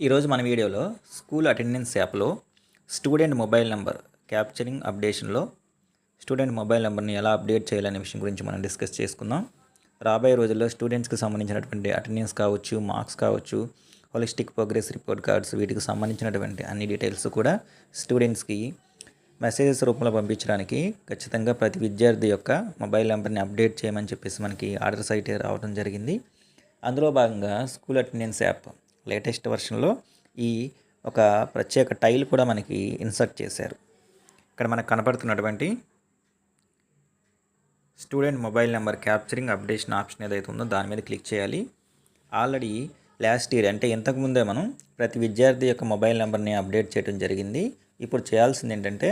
ఈరోజు మన వీడియోలో స్కూల్ అటెండెన్స్ యాప్లో స్టూడెంట్ మొబైల్ నెంబర్ క్యాప్చరింగ్ అప్డేషన్లో స్టూడెంట్ మొబైల్ నెంబర్ని ఎలా అప్డేట్ చేయాలనే విషయం గురించి మనం డిస్కస్ చేసుకుందాం. రాబోయే రోజుల్లో స్టూడెంట్స్కి సంబంధించినటువంటి అటెండెన్స్ కావచ్చు మార్క్స్ కావచ్చు హోలిస్టిక్ ప్రోగ్రెస్ రిపోర్ట్ కార్డ్స్ వీటికి సంబంధించినటువంటి అన్ని డీటెయిల్స్ కూడా స్టూడెంట్స్కి మెసేజెస్ రూపంలో పంపించడానికి ఖచ్చితంగా ప్రతి విద్యార్థి యొక్క మొబైల్ నెంబర్ని అప్డేట్ చేయమని చెప్పేసి మనకి ఆర్డర్స్ అయితే రావడం జరిగింది. అందులో భాగంగా స్కూల్ అటెండెన్స్ యాప్ లేటెస్ట్ వర్షన్లో ఈ ఒక ప్రత్యేక టైల్ కూడా మనకి ఇన్సర్ట్ చేశారు. ఇక్కడ మనకు కనపడుతున్నటువంటి student mobile number capturing updation option ఏదైతే ఉందో దాని మీద క్లిక్ చేయాలి. ఆల్రెడీ లాస్ట్ ఇయర్ అంటే ఇంతకుముందే మనం ప్రతి విద్యార్థి యొక్క మొబైల్ నెంబర్ని అప్డేట్ చేయడం జరిగింది. ఇప్పుడు చేయాల్సింది ఏంటంటే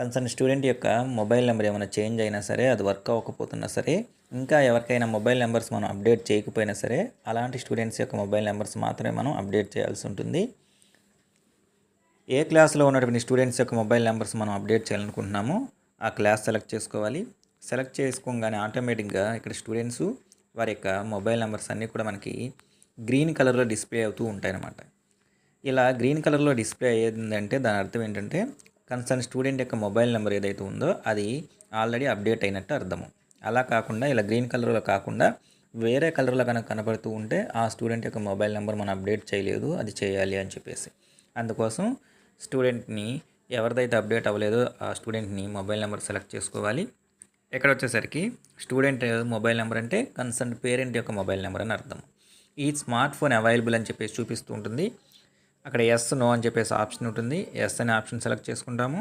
కన్సర్న్ స్టూడెంట్ యొక్క మొబైల్ నెంబర్ ఏమైనా చేంజ్ అయినా సరే అది వర్క్ అవ్వకపోతున్నా సరే ఇంకా ఎవరికైనా మొబైల్ నెంబర్స్ మనం అప్డేట్ చేయకపోయినా సరే అలాంటి స్టూడెంట్స్ యొక్క మొబైల్ నెంబర్స్ మాత్రమే మనం అప్డేట్ చేయాల్సి ఉంటుంది. ఏ క్లాస్లో ఉన్నటువంటి స్టూడెంట్స్ యొక్క మొబైల్ నెంబర్స్ మనం అప్డేట్ చేయాలనుకుంటున్నామో ఆ క్లాస్ సెలెక్ట్ చేసుకోవాలి. సెలెక్ట్ చేసుకోగానే ఆటోమేటిక్గా ఇక్కడ స్టూడెంట్స్ వారి యొక్క మొబైల్ నెంబర్స్ అన్నీ కూడా మనకి గ్రీన్ కలర్లో డిస్ప్లే అవుతూ ఉంటాయన్నమాట. ఇలా గ్రీన్ కలర్లో డిస్ప్లే అయ్యేందంటే దాని అర్థం ఏంటంటే కన్సర్న్ స్టూడెంట్ యొక్క మొబైల్ నెంబర్ ఏదైతే ఉందో అది ఆల్రెడీ అప్డేట్ అయినట్టు అర్థము. అలా కాకుండా ఇలా గ్రీన్ కలర్లో కాకుండా వేరే కలర్లో కనుక కనపడుతూ ఉంటే ఆ స్టూడెంట్ యొక్క మొబైల్ నెంబర్ మనం అప్డేట్ చేయలేదు అది చేయాలి అని చెప్పేసి. అందుకోసం స్టూడెంట్ని ఎవరిదైతే అప్డేట్ అవ్వలేదో ఆ స్టూడెంట్ని మొబైల్ నెంబర్ సెలెక్ట్ చేసుకోవాలి. ఇక్కడ వచ్చేసరికి స్టూడెంట్ మొబైల్ నెంబర్ అంటే కన్సర్న్ పేరెంట్ యొక్క మొబైల్ నెంబర్ అని అర్థం ఈ స్మార్ట్ ఫోన్ అవైలబుల్ అని చెప్పేసి చూపిస్తూ ఉంటుంది. అక్కడ ఎస్ నో అని చెప్పేసి ఆప్షన్ ఉంటుంది. ఎస్ అనే ఆప్షన్ సెలెక్ట్ చేసుకుంటాము.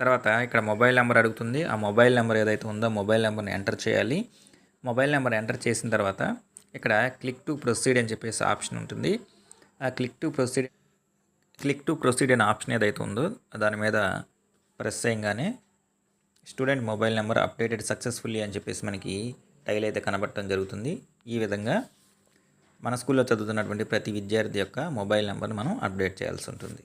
తర్వాత ఇక్కడ మొబైల్ నెంబర్ అడుగుతుంది. ఆ మొబైల్ నెంబర్ ఏదైతే ఉందో మొబైల్ నెంబర్ని ఎంటర్ చేయాలి. మొబైల్ నెంబర్ ఎంటర్ చేసిన తర్వాత ఇక్కడ క్లిక్ టు ప్రొసీడ్ అని చెప్పేసి ఆప్షన్ ఉంటుంది. ఆ click to proceed click to proceed అనే ఆప్షన్ ఏదైతే ఉందో దాని మీద ప్రెస్ చేయగానే student mobile number updated successfully అని చెప్పేసి మనకి టైల్ అయితే కనబడటం జరుగుతుంది. ఈ విధంగా మన స్కూల్లో చదువుతున్నటువంటి ప్రతి విద్యార్థి యొక్క మొబైల్ నెంబర్ని మనం అప్డేట్ చేయాల్సి ఉంటుంది.